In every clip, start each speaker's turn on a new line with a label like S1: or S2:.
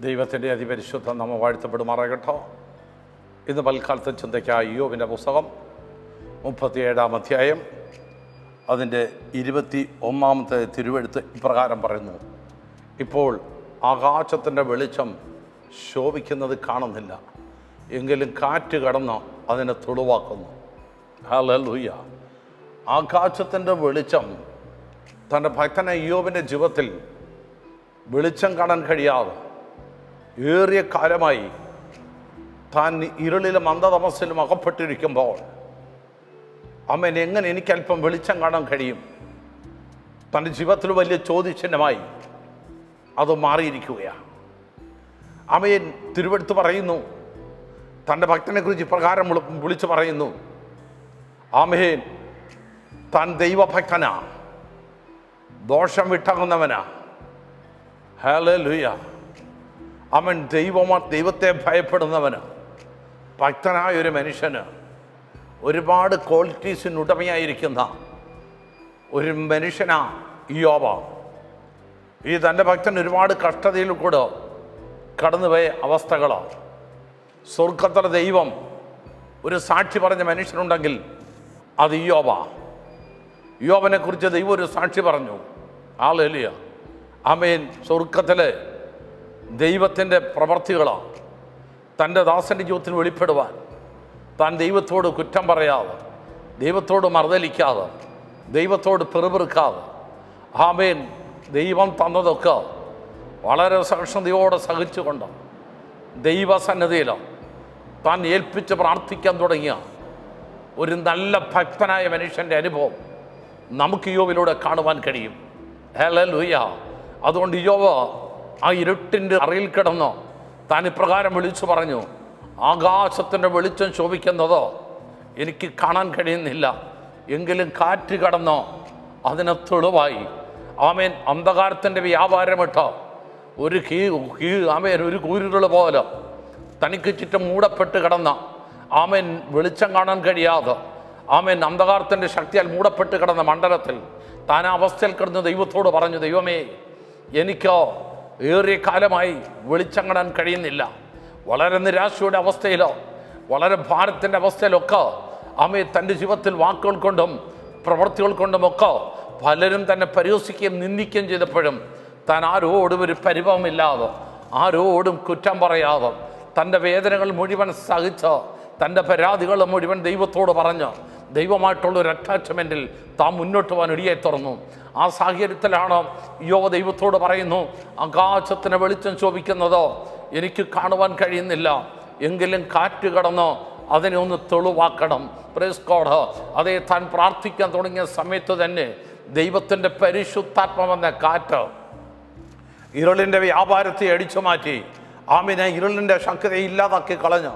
S1: ദൈവത്തിന്റെ അതിപരിശുദ്ധ നമ്മ വാഴ്ത്തപ്പെടുമാറാകട്ടോ. ഇന്ന് പൽക്കാലത്തെ ചിന്തയ്ക്കായി യോവിന്റെ പുസ്തകം മുപ്പത്തിയേഴാം അധ്യായം അതിന്റെ ഇരുപത്തി ഒന്നാമത്തെ തിരുവെഴുത്ത് ഇപ്രകാരം പറയുന്നു. ഇപ്പോൾ ആകാശത്തിന്റെ വെളിച്ചം ശോഭിക്കുന്നത് കാണുന്നില്ല. എങ്കിലും കാറ്റ് കടന്ന് അതിനെ തുളുവാക്കുന്നു. ഹലൂയ ആകാശത്തിന്റെ വെളിച്ചം തന്റെ ഭക്തനെ യോബിന്റെ ജീവിതത്തിൽ വെളിച്ചം കാണാൻ കഴിയാതെ ഏറിയ കാലമായി താൻ ഇരുളിലും അന്ധതമസിലും അകപ്പെട്ടിരിക്കുമ്പോൾ അമ്മൻ എങ്ങനെ എനിക്കല്പം വെളിച്ചം കാണാൻ കഴിയും? തന്റെ ജീവിതത്തിൽ വലിയ ചോദ്യചിഹ്നമായി അത് മാറിയിരിക്കുകയാണ്. അമ്മയൻ തിരുവെടുത്ത് പറയുന്നു തന്റെ ഭക്തനെ കുറിച്ച് ഇപ്രകാരം വിളിച്ച് പറയുന്നു ആമേൻ താൻ ദൈവഭക്തനാ ദോഷം വിട്ടകുന്നവനാ. ഹല്ലേലൂയ. അവൻ ദൈവമാ ദൈവത്തെ ഭയപ്പെടുന്നവന്. ഭക്തനായ ഒരു മനുഷ്യന് ഒരുപാട് ക്വാളിറ്റീസിന് ഉടമയായിരിക്കുന്ന ഒരു മനുഷ്യനാ ഈ യോബ ഈ തന്റെ ഭക്തൻ ഒരുപാട് കഷ്ടതയിൽ കൂടെ കടന്നുപോയ അവസ്ഥകളാണ് സ്വർഗത്തിലെ ദൈവം ഒരു സാക്ഷി പറഞ്ഞ മനുഷ്യനുണ്ടെങ്കിൽ അത് യോബ യോബനെക്കുറിച്ച് ദൈവം ഒരു സാക്ഷി പറഞ്ഞു. ആളിയ അമേൻ സ്വർഗത്തിലെ ദൈവത്തിന്റെ പ്രവർത്തികളാണ്. തന്റെ ദാസന്റെ ജീവിതത്തിന് വെളിപ്പെടുവാൻ. താൻ ദൈവത്തോട് കുറ്റം പറയാതെ ദൈവത്തോട് മറുതലിക്കാതെ ദൈവത്തോട് പെറുപെറുക്കാതെ ആമേൻ ദൈവം തന്നതൊക്കെ വളരെ സഹിഷ്ണുതയോടെ സഹിച്ചുകൊണ്ട് ദൈവസന്നദ്ധയിൽ താൻ ഏൽപ്പിച്ച് പ്രാർത്ഥിക്കാൻ തുടങ്ങിയ ഒരു നല്ല ഭക്തനായ മനുഷ്യന്റെ അനുഭവം നമുക്ക് യോവിലൂടെ കാണുവാൻ കഴിയും. ഹലൂയ അതുകൊണ്ട് യോവ ആ ഇരുട്ടിന്റെ അറിയിൽ കിടന്നോ? താൻ ഇപ്രകാരം വിളിച്ചു പറഞ്ഞു ആകാശത്തിന്റെ വെളിച്ചം ശോഭിക്കുന്നതോ? എനിക്ക് കാണാൻ കഴിയുന്നില്ല. എങ്കിലും കാറ്റ് കടന്നോ? അതിനെ തെളിവായി. ആമേൻ. അന്ധകാരത്തിന്റെ വ്യാപാരമിട്ടോ ഒരു കീ കീ ആമേൻ ഒരു കൂരുകൾ പോലെ. തനിക്ക് ചുറ്റും മൂടപ്പെട്ട് കിടന്ന. ആമേൻ. വെളിച്ചം കാണാൻ കഴിയാതെ. ആമേൻ. അന്ധകാരത്തിന്റെ ശക്തിയാൽ മൂടപ്പെട്ട് കിടന്ന മണ്ഡലത്തിൽ താൻ അവസ്ഥയിൽ കിടന്ന് ദൈവത്തോട് പറഞ്ഞു ദൈവമേ എനിക്കോ ഏറിയ കാലമായി കഴിയുന്നില്ല. വളരെ നിരാശയുടെ അവസ്ഥയിലോ വളരെ ഭാരത്തിന്റെ അവസ്ഥയിലൊക്കെ അമ്മയെ തന്റെ ജീവിതത്തിൽ വാക്കുകൾ കൊണ്ടും പ്രവൃത്തികൾ കൊണ്ടുമൊക്കെ പലരും തന്നെ പരിഹസിക്കുകയും നിന്ദിക്കുകയും ചെയ്തപ്പോഴും താൻ ആരോടും ഒരു പരിഭവമില്ലാതെ ആരോടും കുറ്റം പറയാതെ തന്റെ വേദനകൾ മുഴുവൻ സഹിച്ച് തന്റെ പരാതികൾ മുഴുവൻ ദൈവത്തോട് പറഞ്ഞ് ദൈവമായിട്ടുള്ള ഒരു അറ്റാച്ച്മെന്റിൽ താൻ മുന്നോട്ട് പോകാൻ ഇടിയായി തുറന്നു. ആ സാഹചര്യത്തിലാണ് യോ ദൈവത്തോട് പറയുന്നു ആകാശത്തിന് വെളിച്ചം ശോഭിക്കുന്നതോ എനിക്ക് കാണുവാൻ കഴിയുന്നില്ല. എങ്കിലും കാറ്റ് കടന്ന് അതിനെ ഒന്ന് തെളിവാക്കണം. പ്രേസ്കോഡ് അതേ താൻ പ്രാർത്ഥിക്കാൻ തുടങ്ങിയ സമയത്ത് തന്നെ ദൈവത്തിന്റെ പരിശുദ്ധാത്മമെന്ന കാറ്റ് ഇരുളിന്റെ വ്യാപാരത്തെ അടിച്ചു മാറ്റി. ആമിനെ ഇരുളിന്റെ ശക്തിയെ ഇല്ലാതാക്കി കളഞ്ഞു.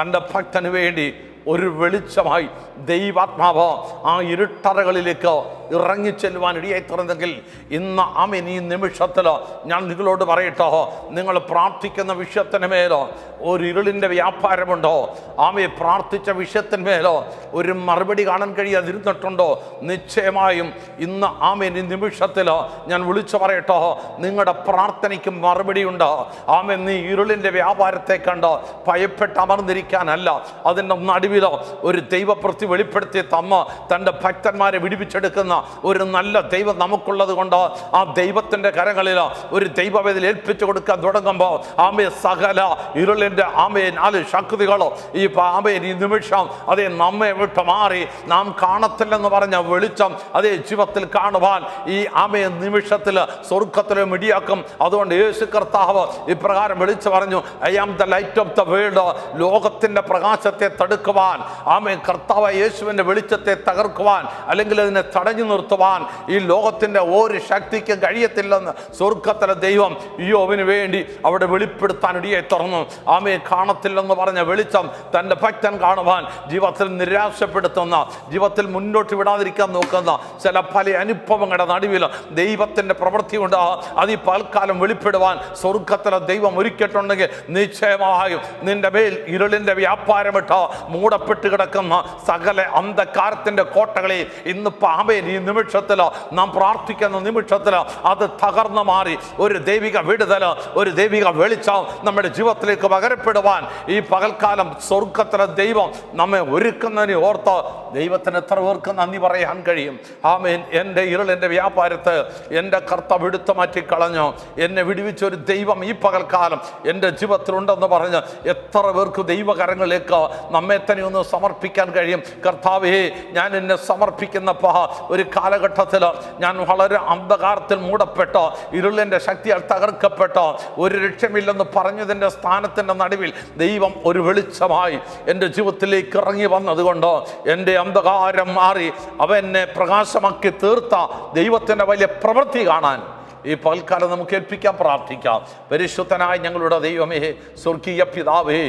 S1: തന്റെ ഭക്തന് വേണ്ടി ഒരു വെളിച്ചമായി ദൈവാത്മാവ് ആ ഇരുട്ടറകളിലേക്ക് ഇറങ്ങിച്ചെല്ലുവാൻ ഇടിയായി തുറന്നെങ്കിൽ ഇന്ന് ആമിൻ ഈ നിമിഷത്തിൽ ഞാൻ നിങ്ങളോട് പറയട്ടോ. നിങ്ങൾ പ്രാർത്ഥിക്കുന്ന വിഷയത്തിന് മേലോ ഒരു ഇരുളിന്റെ വ്യാപാരമുണ്ടോ? ആമയെ പ്രാർത്ഥിച്ച വിഷയത്തിന്മേലോ ഒരു മറുപടി കാണാൻ കഴിയാതിരുന്നിട്ടുണ്ടോ? നിശ്ചയമായും ഇന്ന് ആമേൻ ഈ നിമിഷത്തിൽ ഞാൻ വിളിച്ചു പറയട്ടോ. നിങ്ങളുടെ പ്രാർത്ഥനയ്ക്ക് മറുപടിയുണ്ട് ആമേൻ നീ ഇരുളിന്റെ വ്യാപാരത്തെ കണ്ട്? ഭയപ്പെട്ട് അമർന്നിരിക്കാനല്ല. അതിന്റെ നടുവിലോ ഒരു ദൈവപ്രതി വെളിപ്പെടുത്തി തമ്മ തന്റെ ഭക്തന്മാരെ വിടിപ്പിച്ചെടുക്കുന്ന ഒരു നല്ല ദൈവം നമുക്കുള്ളത് കൊണ്ട് ആ ദൈവത്തിന്റെ കരങ്ങളിൽ ഒരു ദൈവവേദിൽ ഏൽപ്പിച്ചു കൊടുക്കാൻ തുടങ്ങുമ്പോൾ ആമയെ സകല ഇരുളിന്റെ ആമയെ നാല് ശക്തികളോ ഈ ആമയൻ ഈ നിമിഷം അതേ നമ്മെ വിട്ട് മാറി. നാം കാണത്തില്ലെന്ന് പറഞ്ഞ വെളിച്ചം അതേ ജീവിതത്തിൽ കാണുവാൻ ഈ ആമയ നിമിഷത്തിൽ സ്വർഗത്തിലെ മിടിയാക്കും അതുകൊണ്ട് യേശു കർത്താവ് ഇപ്രകാരം വിളിച്ചു പറഞ്ഞു I am the light of the world ലോകത്തിന്റെ പ്രകാശത്തെ തടുക്കുവാൻ ആമേ കർത്താവ് യേശുവിന്റെ വെളിച്ചത്തെ തകർക്കുവാൻ അല്ലെങ്കിൽ അതിനെ തടഞ്ഞു നിർത്തുവാൻ ഈ ലോകത്തിന്റെ ഒരു ശക്തിക്കും കഴിയത്തില്ലെന്ന് സ്വർഗത്തിലെ ദൈവം യോവിന് വേണ്ടി അവിടെ വെളിപ്പെടുത്താൻ ഇടിയെ തുറന്നു. ആമയെ കാണത്തില്ലെന്ന് പറഞ്ഞ വെളിച്ചം തന്റെ ഭക്തൻ കാണുവാൻ ജീവിതത്തിൽ നിരാശപ്പെടുത്തുന്ന ജീവിതത്തിൽ മുന്നോട്ട് വിടാതിരിക്കാൻ നോക്കുന്ന ചില പല അനുഭവങ്ങളുടെ നടുവിൽ ദൈവത്തിന്റെ പ്രവൃത്തി ഉണ്ട്. അത് ഈ പൽക്കാലം വെളിപ്പെടുവാൻ സ്വർഗത്തിലെ ദൈവം ഒരുക്കിയിട്ടുണ്ടെങ്കിൽ നിശ്ചയമായും നിന്റെ മേൽ ഇരുളിന്റെ വ്യാപാരമിട്ട് മൂടപ്പെട്ട് കിടക്കുന്ന സകല അന്ധകാരത്തിന്റെ കോട്ടകളെ ഇന്ന് പാമ്പയിൽ നിമിഷത്തിൽ നാം പ്രാർത്ഥിക്കുന്ന നിമിഷത്തിൽ അത് തകർന്നു മാറി. ഒരു ദൈവിക വിടുതൽ ഒരു ദൈവിക വെളിച്ചം നമ്മുടെ ജീവിതത്തിലേക്ക് പകരപ്പെടുവാൻ ഈ പകൽക്കാലം സ്വർഗത്തിലെ ദൈവം നമ്മെ ഒരുക്കുന്നതിന് ഓർത്ത് ദൈവത്തിന് എത്ര പേർക്ക് നന്ദി പറയാൻ കഴിയും. ആമേൻ. എന്റെ ഇരുളിന്റെ വ്യാപാരത്തെ എന്റെ കർത്തവ് എടുത്തു മാറ്റിക്കളഞ്ഞു. എന്നെ വിടുവിച്ച ഒരു ദൈവം ഈ പകൽക്കാലം എന്റെ ജീവിതത്തിലുണ്ടെന്ന് പറഞ്ഞ് എത്ര പേർക്ക് ദൈവകരങ്ങളിലേക്ക് നമ്മെ തന്നെ ഒന്ന് സമർപ്പിക്കാൻ കഴിയും. കർത്താവേ ഞാൻ എന്നെ സമർപ്പിക്കുന്നപ്പോൾ ഒരു കാലഘട്ടത്തിൽ ഞാൻ വളരെ അന്ധകാരത്തിൽ മൂടപ്പെട്ട ഇരുളിന്റെ ശക്തിയാൽ തകർക്കപ്പെട്ട ഒരു രക്ഷമില്ലെന്ന് പറഞ്ഞതിന്റെ സ്ഥാനത്തിന്റെ നടുവിൽ ദൈവം ഒരു വെളിച്ചമായി എന്റെ ജീവിതത്തിലേക്ക് ഇറങ്ങി വന്നതുകൊണ്ട് എന്റെ അന്ധകാരം മാറി അവ എന്നെ പ്രകാശമാക്കി തീർത്ത ദൈവത്തിന്റെ വലിയ പ്രവൃത്തി കാണാൻ ഈ പകൽക്കാലം നമുക്ക് ഏൽപ്പിക്കാൻ പ്രാർത്ഥിക്കാം. പരിശുദ്ധനായ ഞങ്ങളുടെ ദൈവമേ സ്വർഗീയ പിതാവേ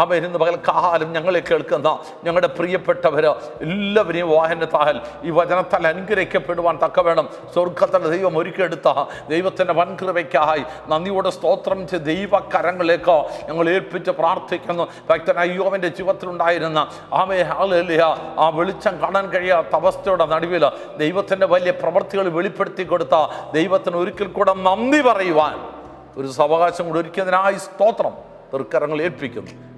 S1: അവൻ പകൽ പകൽക്കാലം ഞങ്ങളെ കേൾക്കുന്ന ഞങ്ങളുടെ പ്രിയപ്പെട്ടവർ എല്ലാവരെയും വാഹനത്താഹൽ ഈ വചനത്താൽ അനുഗ്രഹിക്കപ്പെടുവാൻ തക്ക വേണം സ്വർഗത്തിന്റെ ദൈവം ഒരുക്കിയെടുത്ത ദൈവത്തിന്റെ വൻകൃപയ്ക്കായി നന്ദിയോടെ സ്തോത്രം ചെയ്ത് ദൈവകരങ്ങളിലേക്ക് ഞങ്ങൾ ഏൽപ്പിച്ച് പ്രാർത്ഥിക്കുന്നു. ഭക്തൻ അയ്യോവന്റെ ജീവിതത്തിലുണ്ടായിരുന്ന ആമേ ഹാലിയ ആ വെളിച്ചം കാണാൻ കഴിയാത്ത അവസ്ഥയുടെ നടുവിൽ ദൈവത്തിന്റെ വലിയ പ്രവൃത്തികൾ വെളിപ്പെടുത്തി കൊടുത്ത ദൈവത്തിന് ഒരിക്കൽ കൂടെ നന്ദി പറയുവാൻ ഒരു സവകാശം കൂടി ഒരുക്കിയതിനായി സ്തോത്രം തൃക്കരങ്ങൾ ഏൽപ്പിക്കുന്നു.